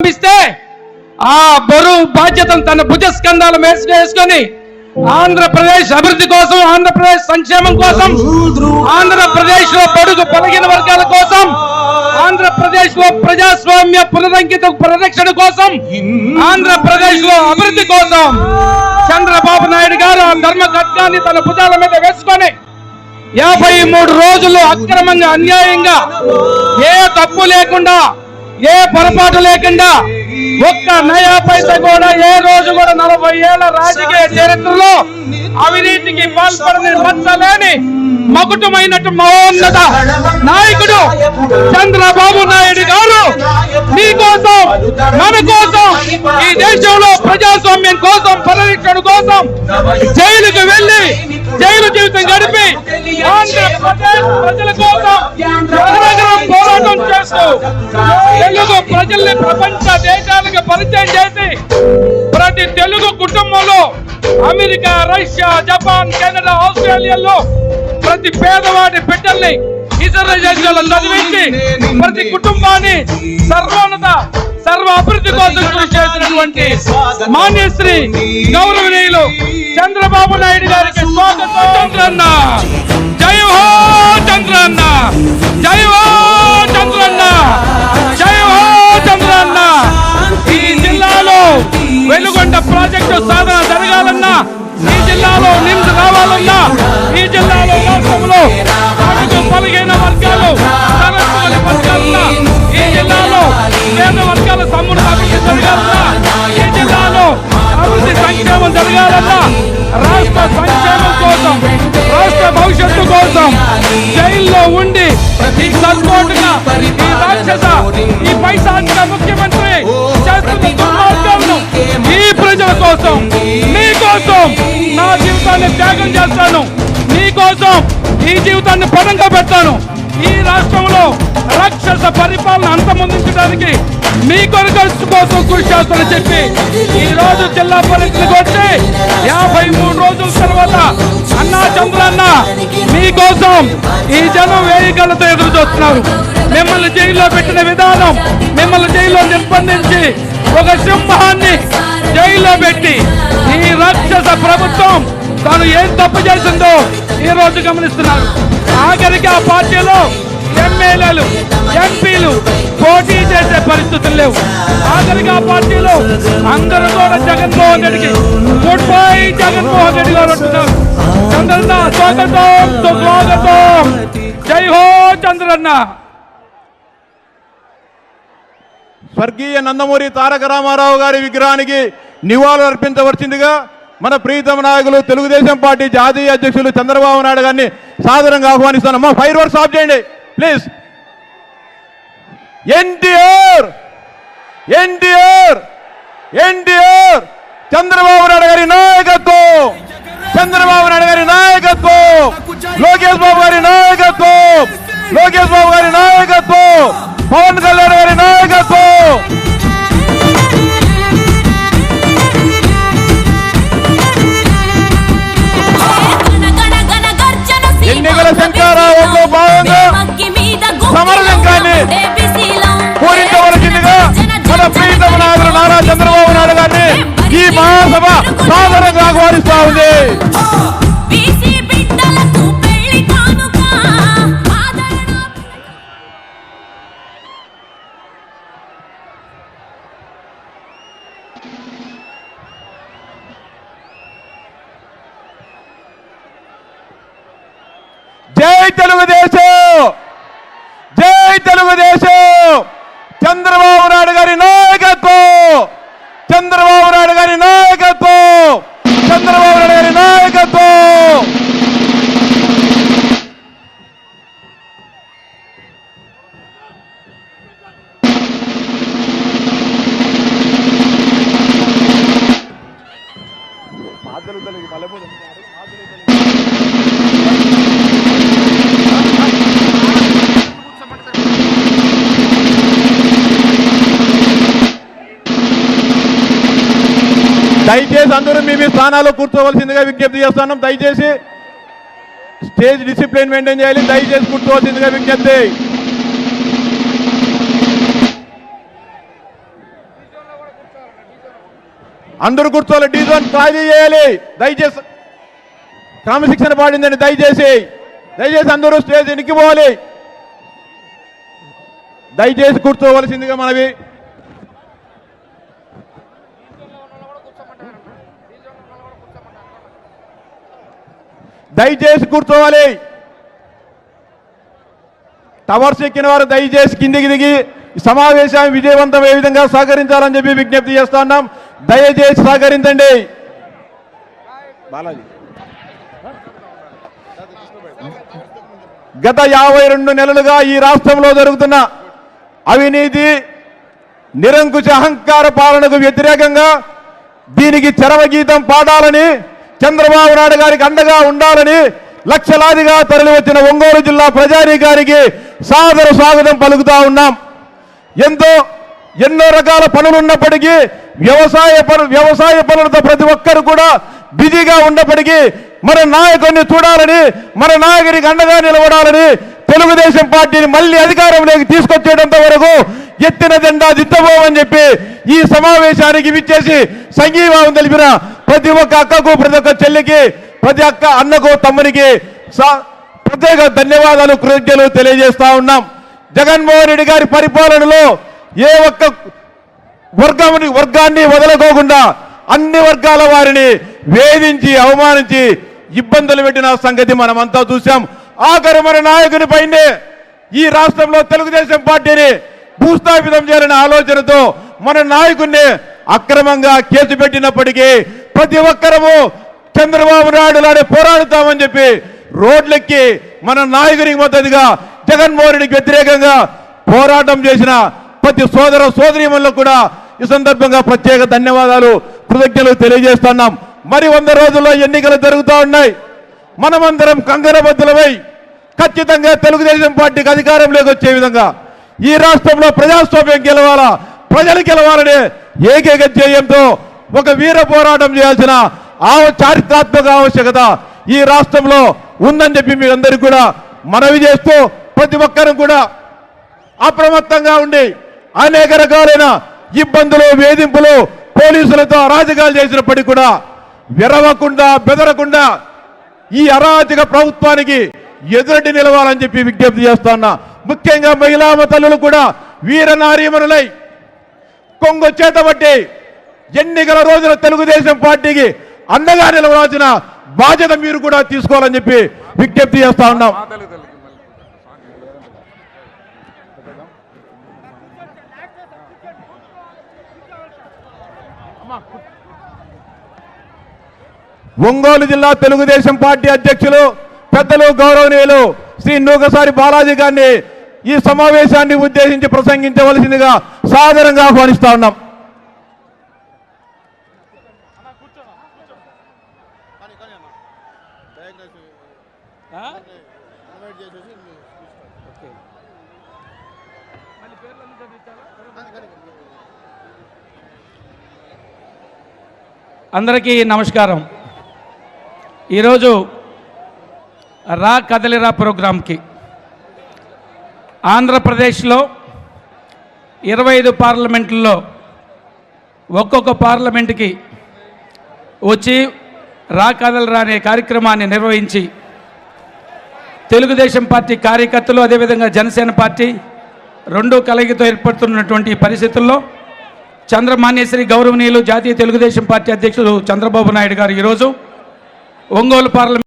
పంపిస్తే ఆ బరువు బాధ్యతను తన భుజస్కంధాల మీద వేసుకొని ఆంధ్రప్రదేశ్ అభివృద్ధి కోసం ఆంధ్రప్రదేశ్ సంక్షేమం కోసం ఆంధ్రప్రదేశ్లో బడుగు బలహీన వర్గాల కోసం ఆంధ్రప్రదేశ్లో ప్రజాస్వామ్య పునరంకిత పరిరక్షణ కోసం ఆంధ్రప్రదేశ్లో అభివృద్ధి కోసం చంద్రబాబు నాయుడు గారు ఆ ధర్మ ఖడ్గాన్ని తన భుజాల మీద వేసుకొని యాభై మూడు రోజులు అక్రమంగా అన్యాయంగా ఏ తప్పు లేకుండా ఏ పొరపాటు లేకుండా ఒక్క నయా పైస కూడా ఏ రోజు కూడా నలభై ఏళ్ళ రాజకీయ చరిత్రలో అవినీతికి పాల్పడని మచ్చలేని మకుటమైనట్టు మహోన్నత నాయకుడు చంద్రబాబు నాయుడు గారు మీకోసం మన కోసం ఈ దేశంలో ప్రజాస్వామ్యం కోసం పరిరక్షణ కోసం జైలుకు వెళ్ళి జైలు జీవితం గడిపి ఆంధ్రప్రదేశ్ ప్రజల కోసం పోరాటం చేస్తూ తెలుగు ప్రజల్ని ప్రపంచ దేశాలకు పరిచయం చేసి ప్రతి తెలుగు కుటుంబంలో అమెరికా రష్యా జపాన్ కెనడా ఆస్ట్రేలియాలో ప్రతి పేదవాడి బిడ్డల్ని ఇతర దేశాల్లో చదివించి ప్రతి కుటుంబాన్ని సర్వోన్నత సర్వ అభివృద్ధి కోసం కృషి చేసినటువంటి మాన్యశ్రీ గౌరవనీయులు చంద్రబాబు నాయుడు గారికి స్వాగతం. చంద్రన్న! జై హో చంద్రన్న! జై ఈ జిల్లాలో నిమ్స్ రావాలన్నా జీవితాన్ని త్యాగం చేస్తాను. మీ కోసం ఈ జీవితాన్ని పణంగా పెడతాను. ఈ రాష్ట్రంలో రాక్షస పరిపాలన అంతమొందించడానికి మీ కొరకు కోసం కృషి చేస్తానని చెప్పి ఈ రోజు జిల్లా పరిధికి వచ్చి యాభై మూడు రోజుల తర్వాత అన్నా చంద్రన్న మీకోసం ఈ జనం వేయగలతో ఎదురు చూస్తున్నారు. మిమ్మల్ని జైల్లో పెట్టిన విధానం మిమ్మల్ని జైల్లో నిర్బంధించి ఒక సింహాన్ని జైల్లో పెట్టి ఈ తాను ఏం తప్పు చేసిందో ఈ రోజు గమనిస్తున్నారు. ఆఖరికి ఆ పార్టీలో ఎమ్మెల్యేలు ఎంపీలు పోటీ చేసే పరిస్థితులు లేవు. ఆఖరికి ఆ పార్టీలో అందరూ కూడా జగన్మోహన్ రెడ్డికి గుడ్ బై జగన్మోహన్ రెడ్డి గారు అంటున్నారు. చంద్రన్న స్వాగతం స్వాగతం జై హో చంద్రన్న. స్వర్గీయ నందమూరి తారక రామారావు గారి విగ్రహానికి నివాళులు అర్పించవలసిందిగా మన ప్రీతమ నాయకులు తెలుగుదేశం పార్టీ జాతీయ అధ్యక్షులు చంద్రబాబు నాయుడు గారిని సాదరంగా ఆహ్వానిస్తాను మా ఫైర్ వర్క్స్ ఆఫ్ చేయండి. ప్లీజ్. ఎన్టీఆర్! ఎన్టీఆర్! ఎన్టీఆర్! చంద్రబాబు నాయుడు గారి నాయకత్వం! చంద్రబాబు నాయుడు గారి నాయకత్వం! లోకేష్ బాబు గారి నాయకత్వం! లోకేష్ బాబు గారి నాయకత్వం జై తెలుగుదేశం! జై తెలుగుదేశం! చంద్రబాబు నాయుడు గారి నాయకత్వం! చంద్రబాబు నాయుడు గారి నాయకత్వం! చంద్రబాబు నాయుడు గారి నాయకత్వం దయచేసి అందరూ మీ మీ స్థానాల్లో కూర్చోవలసిందిగా విజ్ఞప్తి చేస్తున్నాం దయచేసి స్టేజ్ డిసిప్లిన్ మెయింటైన్ చేయాలి. దయచేసి కూర్చోవలసిందిగా విజ్ఞప్తి. అందరూ కూర్చోవాలి డీజోన్ ఖాళీ చేయాలి. దయచేసి క్రమశిక్షణ పాడిందని దయచేసి. దయచేసి అందరూ స్టేజ్ ఎనికిపోవాలి దయచేసి కూర్చోవలసిందిగా మనవి. దయచేసి కూర్చోవాలి టవర్స్ ఎక్కిన వారు దయచేసి కిందికి దిగి సమావేశాన్ని విజయవంతం ఏ విధంగా సహకరించాలని చెప్పి విజ్ఞప్తి చేస్తా ఉన్నాం. దయచేసి సహకరించండి. గత యాభై రెండు నెలలుగా ఈ రాష్ట్రంలో జరుగుతున్న అవినీతి నిరంకుశ అహంకార పాలనకు వ్యతిరేకంగా దీనికి చరమగీతం పాడాలని చంద్రబాబు నాయుడు గారికి అండగా ఉండాలని లక్షలాదిగా తరలి వచ్చిన ఒంగోలు జిల్లా ప్రజానీకానికి సాదర స్వాగతం పలుకుతా ఉన్నాం. ఎంతో ఎన్నో రకాల పనులు ఉన్నప్పటికీ వ్యవసాయ పనులు వ్యవసాయ పనులతో ప్రతి ఒక్కరు కూడా బిజీగా ఉన్నప్పటికీ మన నాయకుడిని చూడాలని మన నాయకుడికి అండగా నిలబడాలని తెలుగుదేశం పార్టీని మళ్ళీ అధికారంలోకి తీసుకొచ్చేటంత వరకు ఎత్తిన జెండా దిద్దబోమని చెప్పి ఈ సమావేశానికి విచ్చేసి సంఘీభావం తెలిపిన ప్రతి ఒక్క అక్కకు ప్రతి ఒక్క చెల్లికి ప్రతి ఒక్క అన్నకు తమ్మునికి ప్రత్యేక ధన్యవాదాలు కృతజ్ఞతలు తెలియజేస్తా ఉన్నాం. జగన్మోహన్ రెడ్డి గారి పరిపాలనలో ఏ ఒక్క వర్గాన్ని వర్గాన్ని వదలకోకుండా అన్ని వర్గాల వారిని వేధించి అవమానించి ఇబ్బందులు పెట్టిన సంగతి మనమంతా చూసాం ఆఖరు మన నాయకుని పైనే ఈ రాష్ట్రంలో తెలుగుదేశం పార్టీని భూస్థాపితం చేయాలనే ఆలోచనతో మన నాయకుడిని అక్రమంగా కేసు పెట్టినప్పటికీ ప్రతి ఒక్కరము చంద్రబాబు నాయుడు లానే పోరాడుతామని చెప్పి రోడ్లెక్కి మన నాయకునికి మద్దతుగా జగన్మోహన్ రెడ్డికి వ్యతిరేకంగా పోరాటం చేసిన ప్రతి సోదర సోదరీమణులకు కూడా ఈ సందర్భంగా ప్రత్యేక ధన్యవాదాలు కృతజ్ఞతలు తెలియజేస్తున్నాం. మరి వంద రోజుల్లో ఎన్నికలు జరుగుతూ ఉన్నాయి. మనమందరం కంగరబద్దులమై ఖచ్చితంగా తెలుగుదేశం పార్టీకి అధికారంలోకి వచ్చే విధంగా ఈ రాష్ట్రంలో ప్రజాస్వామ్యం గెలవాలా ప్రజలు గెలవాలనే ఏకైక ధ్యేయంతో ఒక వీర పోరాటం చేయాల్సిన ఆవ చారిత్రాత్మక ఆవశ్యకత ఈ రాష్ట్రంలో ఉందని చెప్పి మీ అందరికీ కూడా మనవి చేస్తూ ప్రతి ఒక్కరూ కూడా అప్రమత్తంగా ఉండి అనేక రకాలైన ఇబ్బందులు వేధింపులు పోలీసులతో అరాజకాలు చేసినప్పటికీ కూడా విరవకుండా బెదరకుండా ఈ అరాజక ప్రభుత్వానికి ఎదురటి నిలవాలని చెప్పి విజ్ఞప్తి చేస్తున్నా ముఖ్యంగా మహిళా తల్లులు కూడా వీర నారీమణులై కొంగు చేతబట్టి ఎన్నికల రోజున తెలుగుదేశం పార్టీకి అండగా నిలవాల్సిన బాధ్యత మీరు కూడా తీసుకోవాలని చెప్పి విజ్ఞప్తి చేస్తా ఉన్నాం. ఒంగోలు జిల్లా తెలుగుదేశం పార్టీ అధ్యక్షులు పెద్దలు గౌరవనీయులు శ్రీ నూకసారి బాలాజీ గారిని ఈ సమావేశాన్ని ఉద్దేశించి ప్రసంగించవలసిందిగా సాదరంగా ఆహ్వానిస్తా ఉన్నాం. అందరికీ నమస్కారం. ఈరోజు రా కదలిరా ప్రోగ్రాంకి ఆంధ్రప్రదేశ్లో ఇరవై ఐదు పార్లమెంట్లలో ఒక్కొక్క పార్లమెంట్కి వచ్చి రా కదలరా అనే కార్యక్రమాన్ని నిర్వహించి తెలుగుదేశం పార్టీ కార్యకర్తలు అదేవిధంగా జనసేన పార్టీ రెండు కలయికతో ఏర్పడుతున్నటువంటి పరిస్థితుల్లో చంద్రమాన్యేశ్వరి గౌరవనీయులు జాతీయ తెలుగుదేశం పార్టీ అధ్యక్షులు చంద్రబాబు నాయుడు గారు ఈరోజు ఒంగోలు పార్లమెంట్